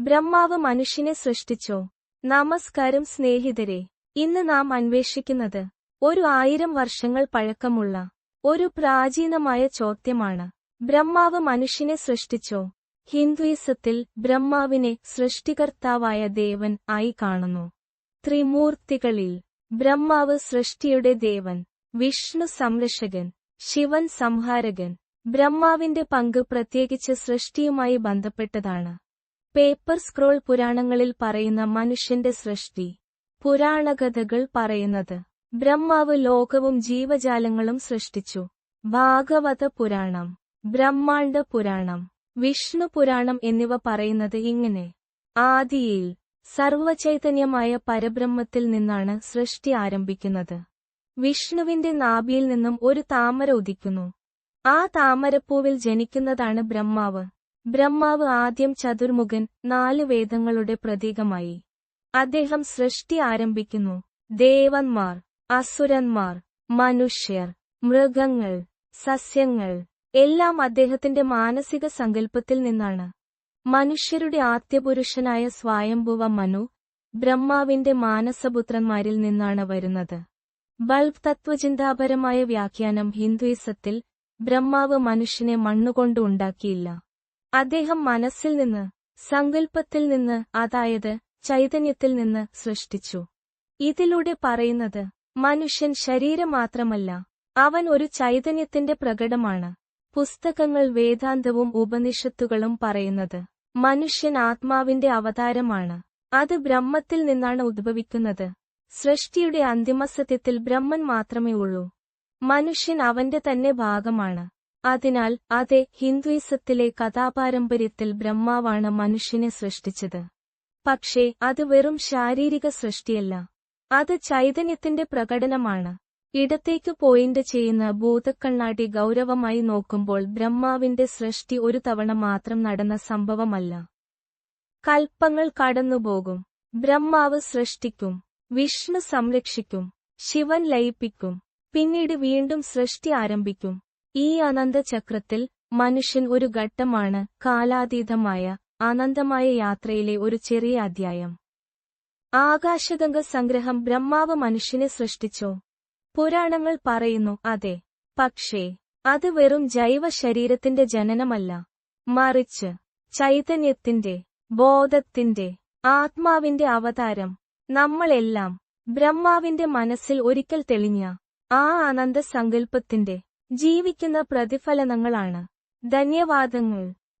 ബ്രഹ്മാവ് മനുഷ്യനെ സൃഷ്ടിച്ചോ. നമസ്കാരം സ്നേഹിതരെ. ഇന്ന് നാം അന്വേഷിക്കുന്നത് ഒരു ആയിരം വർഷങ്ങൾ പഴക്കമുള്ള ഒരു പ്രാചീനമായ ചോദ്യമാണ്. ബ്രഹ്മാവ് മനുഷ്യനെ സൃഷ്ടിച്ചോ. ഹിന്ദുയിസത്തിൽ ബ്രഹ്മാവിനെ സൃഷ്ടികർത്താവായ ദേവൻ ആയി കാണുന്നു. ത്രിമൂർത്തികളിൽ ബ്രഹ്മാവ് സൃഷ്ടിയുടെ ദേവൻ വിഷ്ണു സംരക്ഷകൻ ശിവൻ സംഹാരകൻ. ബ്രഹ്മാവിന്റെ പങ്ക് പ്രത്യേകിച്ച് സൃഷ്ടിയുമായി ബന്ധപ്പെട്ടതാണ്. പേപ്പർ സ്ക്രോൾ പുരാണങ്ങളിൽ പറയുന്ന മനുഷ്യന്റെ സൃഷ്ടി. പുരാണകഥകൾ പറയുന്നത് ബ്രഹ്മാവ് ലോകവും ജീവജാലങ്ങളും സൃഷ്ടിച്ചു. ഭാഗവത പുരാണം ബ്രഹ്മാണ്ഡ പുരാണം വിഷ്ണു പുരാണം എന്നിവ പറയുന്നത് ഇങ്ങനെ. ആദിയിൽ സർവചൈതന്യമായ പരബ്രഹ്മത്തിൽ നിന്നാണ് സൃഷ്ടി ആരംഭിക്കുന്നത്. വിഷ്ണുവിന്റെ നാഭിയിൽ നിന്നും ഒരു താമര ഉദിക്കുന്നു. ആ താമരപ്പൂവിൽ ജനിക്കുന്നതാണ് ബ്രഹ്മാവ്. ബ്രഹ്മാവ് ആദ്യം ചതുർമുഖൻ നാല് വേദങ്ങളുടെ പ്രതീകമായി. അദ്ദേഹം സൃഷ്ടി ആരംഭിക്കുന്നു. ദേവന്മാർ അസുരന്മാർ മനുഷ്യർ മൃഗങ്ങൾ സസ്യങ്ങൾ എല്ലാം അദ്ദേഹത്തിന്റെ മാനസിക സങ്കല്പത്തിൽ നിന്നാണ്. മനുഷ്യരുടെ ആദ്യപുരുഷനായ സ്വയംഭുവ മനു ബ്രഹ്മാവിന്റെ മാനസപുത്രന്മാരിൽ നിന്നാണ് വരുന്നത്. ബൾബ് തത്വചിന്താപരമായ വ്യാഖ്യാനം ഹിന്ദുയിസത്തിൽ ബ്രഹ്മാവ് മനുഷ്യനെ മണ്ണുകൊണ്ട് ഉണ്ടാക്കിയില്ല. അദ്ദേഹം മനസ്സിൽ നിന്ന് സങ്കല്പത്തിൽ നിന്ന് അതായത് ചൈതന്യത്തിൽ നിന്ന് സൃഷ്ടിച്ചു. ഇതിലൂടെ പറയുന്നത് മനുഷ്യൻ ശരീരം മാത്രമല്ല അവൻ ഒരു ചൈതന്യത്തിന്റെ പ്രകടമാണ്. പുസ്തകങ്ങൾ വേദാന്തവും ഉപനിഷത്തുകളും പറയുന്നത് മനുഷ്യൻ ആത്മാവിന്റെ അവതാരമാണ്. അത് ബ്രഹ്മത്തിൽ നിന്നാണ് ഉദ്ഭവിക്കുന്നത്. സൃഷ്ടിയുടെ അന്തിമസത്യത്തിൽ ബ്രഹ്മൻ മാത്രമേ ഉള്ളൂ. മനുഷ്യൻ അവന്റെ തന്നെ ഭാഗമാണ്. അതിനാൽ അതെ ഹിന്ദുയിസത്തിലെ കഥാപാരമ്പര്യത്തിൽ ബ്രഹ്മാവാണ് മനുഷ്യനെ സൃഷ്ടിച്ചത്. പക്ഷേ അത് വെറും ശാരീരിക സൃഷ്ടിയല്ല. അത് ചൈതന്യത്തിന്റെ പ്രകടനമാണ്. ഇടത്തേക്ക് പോയിന്റ് ചെയ്യുന്ന ഭൂതക്കണ്ണാടി ഗൗരവമായി നോക്കുമ്പോൾ ബ്രഹ്മാവിന്റെ സൃഷ്ടി ഒരു തവണ മാത്രം നടന്ന സംഭവമല്ല. കൽപ്പങ്ങൾ കടന്നുപോകും. ബ്രഹ്മാവ് സൃഷ്ടിക്കും. വിഷ്ണു സംരക്ഷിക്കും. ശിവൻ ലയിപ്പിക്കും. പിന്നീട് വീണ്ടും സൃഷ്ടി ആരംഭിക്കും. ഈ അനന്തചക്രത്തിൽ മനുഷ്യൻ ഒരു ഘട്ടമാണ് കാലാതീതമായ അനന്തമായ യാത്രയിലെ ഒരു ചെറിയ അധ്യായം. ആകാശഗംഗ സംഗ്രഹം ബ്രഹ്മാവ് മനുഷ്യനെ സൃഷ്ടിച്ചോ. പുരാണങ്ങൾ പറയുന്നു അതെ. പക്ഷേ അത് വെറും ജൈവ ശരീരത്തിന്റെ ജനനമല്ല. മറിച്ച് ചൈതന്യത്തിന്റെ ബോധത്തിന്റെ ആത്മാവിന്റെ അവതാരം. നമ്മളെല്ലാം ബ്രഹ്മാവിന്റെ മനസ്സിൽ ഒരിക്കൽ തെളിഞ്ഞ ആ അനന്ത സങ്കല്പത്തിന്റെ ജീവിക്കുന്ന പ്രതിഫലനങ്ങളാണ്. ധന്യവാദങ്ങൾ.